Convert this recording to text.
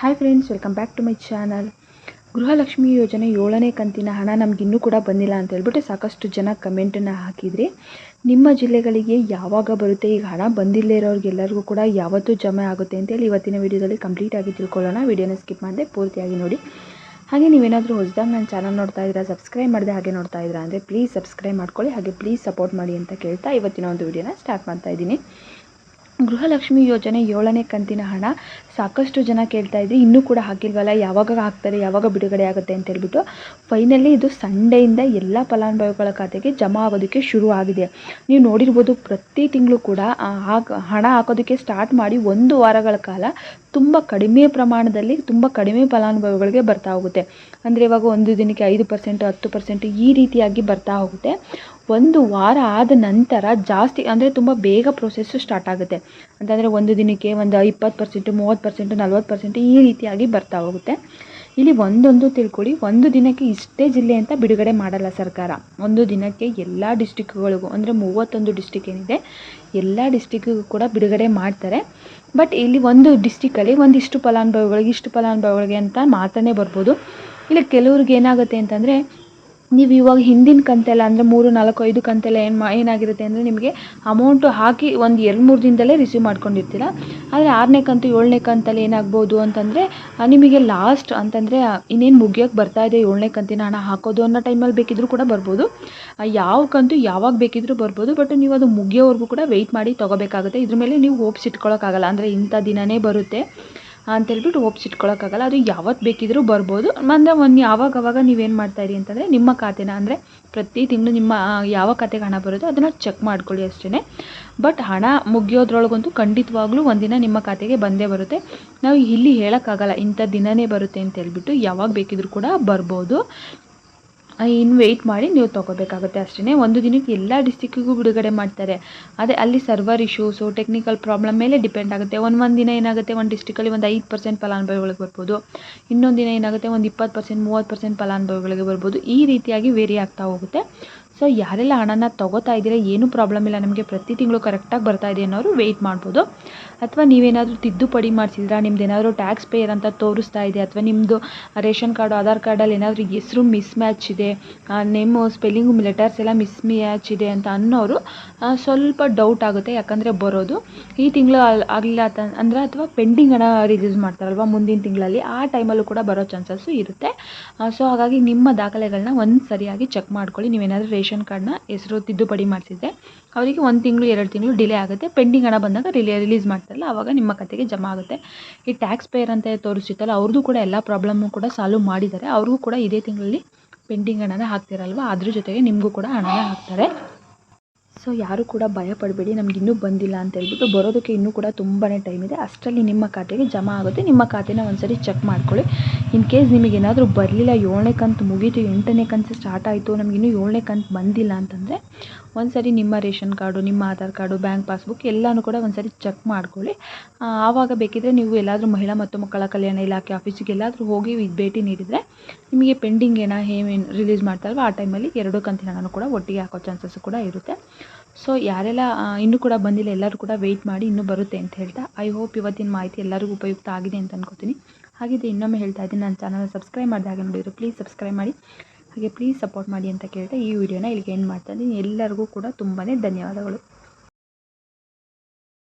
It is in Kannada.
Hi friends welcome back to my channel Gruhalakshmi ಯೋಜನೆ ಏಳನೇ ಕಂತಿನ ಹಣ ನಮ್ಗೆ ಇನ್ನೂ ಕೂಡ ಬಂದಿಲ್ಲ ಅಂತ ಹೇಳ್ಬಿಟ್ಟು ಸಾಕಷ್ಟು ಜನ ಕಮೆಂಟನ್ನು ಹಾಕಿದ್ರಿ, ನಿಮ್ಮ ಜಿಲ್ಲೆಗಳಿಗೆ ಯಾವಾಗ ಬರುತ್ತೆ ಈಗ ಹಣ ಬಂದಿಲ್ಲ ಇರೋರಿಗೆಲ್ಲರಿಗೂ ಕೂಡ ಯಾವತ್ತೂ ಜಮೆ ಆಗುತ್ತೆ ಅಂತೇಳಿ ಇವತ್ತಿನ ವಿಡಿಯೋದಲ್ಲಿ ಕಂಪ್ಲೀಟಾಗಿ ತಿಳ್ಕೊಳ್ಳೋಣ. ವಿಡಿಯೋನ ಸ್ಕಿಪ್ ಮಾಡದೆ ಪೂರ್ತಿಯಾಗಿ ನೋಡಿ. ಹಾಗೆ ನೀವೇನಾದರೂ ಹೊಸದಾಗಿ ನನ್ನ ಚಾನಲ್ ನೋಡ್ತಾ ಇದ್ದೀರಾ ಸಬ್ಸ್ಕ್ರೈಬ್ ಮಾಡಿದೆ ಹಾಗೆ ನೋಡ್ತಾ ಇದ್ದೀರಾ ಅಂದರೆ ಪ್ಲೀಸ್ ಸಬ್ಸ್ಕ್ರೈಬ್ ಮಾಡ್ಕೊಳ್ಳಿ, ಹಾಗೆ ಪ್ಲೀಸ್ ಸಪೋರ್ಟ್ ಮಾಡಿ ಅಂತ ಕೇಳ್ತಾ ಇವತ್ತಿನ ಒಂದು ವಿಡಿಯೋನ ಸ್ಟಾರ್ಟ್ ಮಾಡ್ತಾ ಇದ್ದೀನಿ. ಗೃಹಲಕ್ಷ್ಮಿ ಯೋಜನೆ ಏಳನೇ ಕಂತಿನ ಹಣ ಸಾಕಷ್ಟು ಜನ ಕೇಳ್ತಾ ಇದ್ರಿ, ಇನ್ನೂ ಕೂಡ ಹಾಕಿಲ್ವಲ್ಲ? ಯಾವಾಗ ಹಾಕ್ತಾರೆ? ಯಾವಾಗ ಬಿಡುಗಡೆ ಆಗುತ್ತೆ? ಅಂತ ಹೇಳ್ಬಿಟ್ಟು ಫೈನಲಿ ಇದು ಸಂಡೆಯಿಂದ ಎಲ್ಲ ಫಲಾನುಭವಿಗಳ ಖಾತೆಗೆ ಜಮಾ ಆಗೋದಕ್ಕೆ ಶುರು ಆಗಿದೆ. ನೀವು ನೋಡಿರ್ಬೋದು ಪ್ರತಿ ತಿಂಗಳು ಕೂಡ ಹಣ ಹಾಕೋದಕ್ಕೆ ಸ್ಟಾರ್ಟ್ ಮಾಡಿ ಒಂದು ವಾರಗಳ ಕಾಲ ತುಂಬ ಕಡಿಮೆ ಪ್ರಮಾಣದಲ್ಲಿ ತುಂಬ ಕಡಿಮೆ ಫಲಾನುಭವಿಗಳಿಗೆ ಬರ್ತಾ ಹೋಗುತ್ತೆ. ಅಂದರೆ ಇವಾಗ ಒಂದು ದಿನಕ್ಕೆ ಐದು ಪರ್ಸೆಂಟ್ ಹತ್ತು ಪರ್ಸೆಂಟ್ ಈ ರೀತಿಯಾಗಿ ಬರ್ತಾ ಹೋಗುತ್ತೆ. ಒಂದು ವಾರ ಆದ ನಂತರ ಜಾಸ್ತಿ, ಅಂದರೆ ತುಂಬ ಬೇಗ ಪ್ರೊಸೆಸ್ಸು ಸ್ಟಾರ್ಟ್ ಆಗುತ್ತೆ. ಅಂತಂದರೆ ಒಂದು ದಿನಕ್ಕೆ ಒಂದು ಇಪ್ಪತ್ತು ಪರ್ಸೆಂಟು ಮೂವತ್ತು ಪರ್ಸೆಂಟು ನಲ್ವತ್ತು ಪರ್ಸೆಂಟು ಈ ರೀತಿಯಾಗಿ ಬರ್ತಾ ಹೋಗುತ್ತೆ. ಇಲ್ಲಿ ಒಂದೊಂದು ತಿಳ್ಕೊಳ್ಳಿ ಒಂದು ದಿನಕ್ಕೆ ಇಷ್ಟೇ ಜಿಲ್ಲೆ ಅಂತ ಬಿಡುಗಡೆ ಮಾಡಲ್ಲ ಸರ್ಕಾರ. ಒಂದು ದಿನಕ್ಕೆ ಎಲ್ಲ ಡಿಸ್ಟಿಕ್ಗಳಿಗೂ ಅಂದರೆ ಮೂವತ್ತೊಂದು ಡಿಸ್ಟಿಕ್ ಏನಿದೆ, ಎಲ್ಲ ಡಿಸ್ಟಿಕ್ಗೂ ಕೂಡ ಬಿಡುಗಡೆ ಮಾಡ್ತಾರೆ. ಬಟ್ ಇಲ್ಲಿ ಒಂದು ಡಿಸ್ಟಿಕಲ್ಲಿ ಒಂದಿಷ್ಟು ಫಲಾನುಭವಿಗಳಿಗೆ, ಇಷ್ಟು ಫಲಾನುಭವಿಗಳಿಗೆ ಅಂತ ಮಾತ್ರನೇ ಬರ್ಬೋದು. ಇಲ್ಲಿ ಕೆಲವ್ರಿಗೆ ಏನಾಗುತ್ತೆ ಅಂತಂದರೆ ನೀವು ಇವಾಗ ಹಿಂದಿನ ಕಂತೆಲ್ಲ ಅಂದರೆ ಮೂರು, ನಾಲ್ಕು, ಐದು ಕಂತೆಲ್ಲ ಏನು ಮಾ ಏನಾಗಿರುತ್ತೆ ಅಂದರೆ ನಿಮಗೆ ಅಮೌಂಟು ಹಾಕಿ ಒಂದು ಎರಡು, ಮೂರು ದಿನದಲ್ಲೇ ರಿಸೀವ್ ಮಾಡ್ಕೊಂಡಿರ್ತೀರ. ಆದರೆ ಆರನೇ ಕಂತು, ಏಳನೇ ಕಂತಲ್ಲಿ ಏನಾಗ್ಬೋದು ಅಂತಂದರೆ ನಿಮಗೆ ಲಾಸ್ಟ್ ಅಂತಂದರೆ ಇನ್ನೇನು ಮುಗಿಯೋಕ್ಕೆ ಬರ್ತಾ ಇದೆ ಏಳನೇ ಕಂತಿನ ಹಣ ಹಾಕೋದು ಅನ್ನೋ ಟೈಮಲ್ಲಿ ಬೇಕಿದ್ರೂ ಕೂಡ ಬರ್ಬೋದು. ಯಾವ ಕಂತು ಯಾವಾಗ ಬೇಕಿದ್ರೂ ಬರ್ಬೋದು ಬಟ್ ನೀವು ಅದು ಮುಗಿಯೋವರೆಗೂ ಕೂಡ ವೆಯ್ಟ್ ಮಾಡಿ ತೊಗೋಬೇಕಾಗುತ್ತೆ. ಇದ್ರ ಮೇಲೆ ನೀವು ಹೋಪ್ಸ್ ಇಟ್ಕೊಳ್ಳೋಕ್ಕಾಗಲ್ಲ ಅಂದರೆ ಇಂಥ ದಿನವೇ ಬರುತ್ತೆ. ಅಂತೇಳ್ಬಿಟ್ಟು ಒಪ್ಸಿಟ್ಕೊಳ್ಳೋಕ್ಕಾಗಲ್ಲ ಅದು ಯಾವತ್ತು ಬೇಕಿದ್ರೂ ಬರ್ಬೋದು. ಅಂದರೆ ಒಂದು ಯಾವಾಗ ಅವಾಗ ನೀವೇನು ಮಾಡ್ತಾಯಿರಿ ಅಂತಂದರೆ ನಿಮ್ಮ ಖಾತೆನ ಅಂದರೆ ಪ್ರತಿ ತಿಂಗಳು ನಿಮ್ಮ ಯಾವ ಖಾತೆಗೆ ಹಣ ಬರುತ್ತೋ ಅದನ್ನು ಚೆಕ್ ಮಾಡ್ಕೊಳ್ಳಿ ಅಷ್ಟೇ ಬಟ್ ಹಣ ಮುಗಿಯೋದ್ರೊಳಗಂತೂ ಖಂಡಿತವಾಗ್ಲೂ ಒಂದಿನ ನಿಮ್ಮ ಖಾತೆಗೆ ಬಂದೇ ಬರುತ್ತೆ. ನಾವು ಇಲ್ಲಿ ಹೇಳೋಕ್ಕಾಗಲ್ಲ, ಇಂಥ ದಿನನೇ ಬರುತ್ತೆ ಅಂತ ಹೇಳ್ಬಿಟ್ಟು ಯಾವಾಗ ಬೇಕಿದ್ರೂ ಕೂಡ ಬರ್ಬೋದು. ಇನ್ನು ವೆಯ್ಟ್ ಮಾಡಿ ನೀವು ತೊಗೋಬೇಕಾಗುತ್ತೆ ಅಷ್ಟೇ ಒಂದು ದಿನಕ್ಕೆ ಎಲ್ಲ ಡಿಸ್ಟಿಕ್ಕಿಗೂ ಬಿಡುಗಡೆ ಮಾಡ್ತಾರೆ. ಅದೇ ಅಲ್ಲಿ ಸರ್ವರ್ ಇಶ್ಯೂಸು ಟೆಕ್ನಿಕಲ್ ಪ್ರಾಬ್ಲಮ್ ಮೇಲೆ ಡಿಪೆಂಡ್ ಆಗುತ್ತೆ. ಒಂದು ಒಂದು ದಿನ ಏನಾಗುತ್ತೆ? ಒಂದು ಡಿಸ್ಟಿಕಲ್ಲಿ ಒಂದು ಐದು ಪರ್ಸೆಂಟ್ ಫಲಾನುಭವಿಗಳಿಗೆ ಬರ್ಬೋದು. ಇನ್ನೊಂದು ದಿನ ಏನಾಗುತ್ತೆ? ಒಂದು ಇಪ್ಪತ್ತು ಪರ್ಸೆಂಟ್ ಮೂವತ್ತು ಪರ್ಸೆಂಟ್ ಫಲಾನುಭವಿಗಳಿಗೆ ಬರ್ಬೋದು. ಈ ರೀತಿಯಾಗಿ ವೇರಿ ಆಗ್ತಾ ಹೋಗುತ್ತೆ. ಸೊ ಯಾರೆಲ್ಲ ಹಣನ ತೊಗೋತಾ ಇದ್ದೀರಾ, ಏನೂ ಪ್ರಾಬ್ಲಮ್ ಇಲ್ಲ. ನಮಗೆ ಪ್ರತಿ ತಿಂಗಳು ಕರೆಕ್ಟಾಗಿ ಬರ್ತಾ ಇದೆ ಅನ್ನೋರು ವೆಯ್ಟ್ ಮಾಡ್ಬೋದು. ಅಥವಾ ನೀವೇನಾದರೂ ತಿದ್ದುಪಡಿ ಮಾಡಿಸಿದ್ರಾ, ನಿಮ್ದು ಏನಾದರೂ ಟ್ಯಾಕ್ಸ್ ಪೇಯರ್ ಅಂತ ತೋರಿಸ್ತಾ ಇದೆ, ಅಥವಾ ನಿಮ್ಮದು ರೇಷನ್ ಕಾರ್ಡು, ಆಧಾರ್ ಕಾರ್ಡಲ್ಲಿ ಏನಾದರೂ ಹೆಸರು ಮಿಸ್ ಮ್ಯಾಚ್ ಇದೆ ನೇಮು ಸ್ಪೆಲ್ಲಿಂಗು ಲೆಟರ್ಸ್ ಎಲ್ಲ ಮಿಸ್ ಮ್ಯಾಚ್ ಇದೆ ಅಂತ ಅನ್ನೋರು ಸ್ವಲ್ಪ ಡೌಟ್ ಆಗುತ್ತೆ ಯಾಕಂದರೆ ಬರೋದು. ಈ ತಿಂಗಳು ಆಗಲಿಲ್ಲ ಅಂದರೆ ಅಥವಾ ಪೆಂಡಿಂಗ್ ಹಣ ರಿಲೀಸ್ ಮಾಡ್ತಾರಲ್ವ ಮುಂದಿನ ತಿಂಗಳಲ್ಲಿ, ಆ ಟೈಮಲ್ಲೂ ಕೂಡ ಬರೋ ಚಾನ್ಸಸ್ಸು ಇರುತ್ತೆ. ಸೊ ಹಾಗಾಗಿ ನಿಮ್ಮ ದಾಖಲೆಗಳನ್ನ ಒಂದು ಸರಿಯಾಗಿ ಚೆಕ್ ಮಾಡ್ಕೊಳ್ಳಿ. ನೀವೇನಾದರೂ ರೇಷನ್ ಕಾರ್ಡ್ನ ಹೆಸರು ತಿದ್ದುಪಡಿ ಮಾಡಿಸಿದ್ರೆ ಅವರಿಗೆ ಒಂದು ತಿಂಗಳು, ಎರಡು ತಿಂಗಳು ಡಿಲೇ ಆಗುತ್ತೆ. ಪೆಂಡಿಂಗ್ ಹಣ ಬಂದಾಗ ರಿಲೇ ರಿಲೀಸ್ ಮಾಡ್ತಾರಲ್ಲ ಆವಾಗ ನಿಮ್ಮ ಖಾತೆಗೆ ಜಮಾ ಆಗುತ್ತೆ. ಈ ಟ್ಯಾಕ್ಸ್ ಪೇಯರ್ ಅಂತ ತೋರಿಸಿತ್ತಲ್ಲ ಅವ್ರದ್ದು ಕೂಡ ಎಲ್ಲ ಪ್ರಾಬ್ಲಮ್ಮು ಕೂಡ ಸಾಲ್ವ್ ಮಾಡಿದ್ದಾರೆ. ಅವ್ರಿಗೂ ಕೂಡ ಇದೇ ತಿಂಗಳಲ್ಲಿ ಪೆಂಡಿಂಗ್ ಹಣನ ಹಾಕ್ತಿರಲ್ವ? ಅದ್ರ ಜೊತೆಗೆ ನಿಮಗೂ ಕೂಡ ಹಣನ ಹಾಕ್ತಾರೆ. ಸೊ ಯಾರು ಕೂಡ ಭಯ ಪಡಬೇಡಿ ನಮ್ಗೆ ಇನ್ನೂ ಬಂದಿಲ್ಲ ಅಂತ ಹೇಳ್ಬಿಟ್ಟು ಬರೋದಕ್ಕೆ ಇನ್ನೂ ಕೂಡ ತುಂಬಾ ಟೈಮ್ ಇದೆ. ಅಷ್ಟರಲ್ಲಿ ನಿಮ್ಮ ಖಾತೆಗೆ ಜಮಾ ಆಗುತ್ತೆ. ನಿಮ್ಮ ಖಾತೆನ ಒಂದ್ಸರಿ ಚೆಕ್ ಮಾಡ್ಕೊಳ್ಳಿ. ಇನ್ ಕೇಸ್ ನಿಮಗೆ ಏನಾದರೂ ಬರಲಿಲ್ಲ, ಏಳನೇ ಕಂತು ಮುಗೀತು, ಎಂಟನೇ ಕಂತು ಸ್ಟಾರ್ಟ್ ಆಯಿತು, ನಮ್ಗೆ ಇನ್ನೂ ಏಳನೇ ಕಂತು ಬಂದಿಲ್ಲ ಅಂತಂದರೆ ಒಂದು ಸರಿ ನಿಮ್ಮ ರೇಷನ್ ಕಾರ್ಡು, ನಿಮ್ಮ ಆಧಾರ್ ಕಾರ್ಡು, ಬ್ಯಾಂಕ್ ಪಾಸ್ಬುಕ್ ಎಲ್ಲನೂ ಕೂಡ ಒಂದ್ಸರಿ ಚೆಕ್ ಮಾಡ್ಕೊಳ್ಳಿ. ಆವಾಗ ಬೇಕಿದ್ದರೆ ನೀವು ಎಲ್ಲಾದರೂ ಮಹಿಳಾ ಮತ್ತು ಮಕ್ಕಳ ಕಲ್ಯಾಣ ಇಲಾಖೆ ಆಫೀಸಿಗೆ ಎಲ್ಲಾದರೂ ಹೋಗಿ ಭೇಟಿ ನೀಡಿದರೆ, ನಿಮಗೆ ಪೆಂಡಿಂಗ್ ಏನೋ ಏನು ರಿಲೀಸ್ ಮಾಡ್ತಾರಲ್ವ, ಆ ಟೈಮಲ್ಲಿ ಎರಡು ಕಂತಿನ ಹಣನೂ ಕೂಡ ಒಟ್ಟಿಗೆ ಹಾಕೋ ಚಾನ್ಸಸ್ ಕೂಡ ಇರುತ್ತೆ. ಸೊ ಯಾರೆಲ್ಲ ಇನ್ನೂ ಕೂಡ ಬಂದಿಲ್ಲ, ಎಲ್ಲರೂ ಕೂಡ ವೆಯ್ಟ್ ಮಾಡಿ ಇನ್ನೂ ಬರುತ್ತೆ ಅಂತ ಹೇಳ್ತಾ ಐ ಹೋಪ್ ಇವತ್ತಿನ ಮಾಹಿತಿ ಎಲ್ಲರಿಗೂ ಉಪಯುಕ್ತ ಆಗಿದೆ ಅಂತ ಅನ್ಕೋತೀನಿ. ಹಾಗಿದ್ರೆ ಇನ್ನೊಮ್ಮೆ ಹೇಳ್ತಾ ಇದ್ದೀನಿ, ನನ್ನ ಚಾನಲ್ ಸಬ್ಸ್ಕ್ರೈಬ್ ಮಾಡಿದಾಗ ನೋಡಿದ್ರು ಪ್ಲೀಸ್ ಸಬ್ಸ್ಕ್ರೈಬ್ ಮಾಡಿ. ಹಾಗೆ ಪ್ಲೀಸ್ ಸಪೋರ್ಟ್ ಮಾಡಿ ಅಂತ ಕೇಳ್ತಾ ಈ ವಿಡಿಯೋನ ಇಲ್ಲಿಗೆ ಎಂಡ್ ಮಾಡ್ತಾ ಇದ್ದೀನಿ. ಎಲ್ಲರಿಗೂ ಕೂಡ ತುಂಬಾ ಧನ್ಯವಾದಗಳು.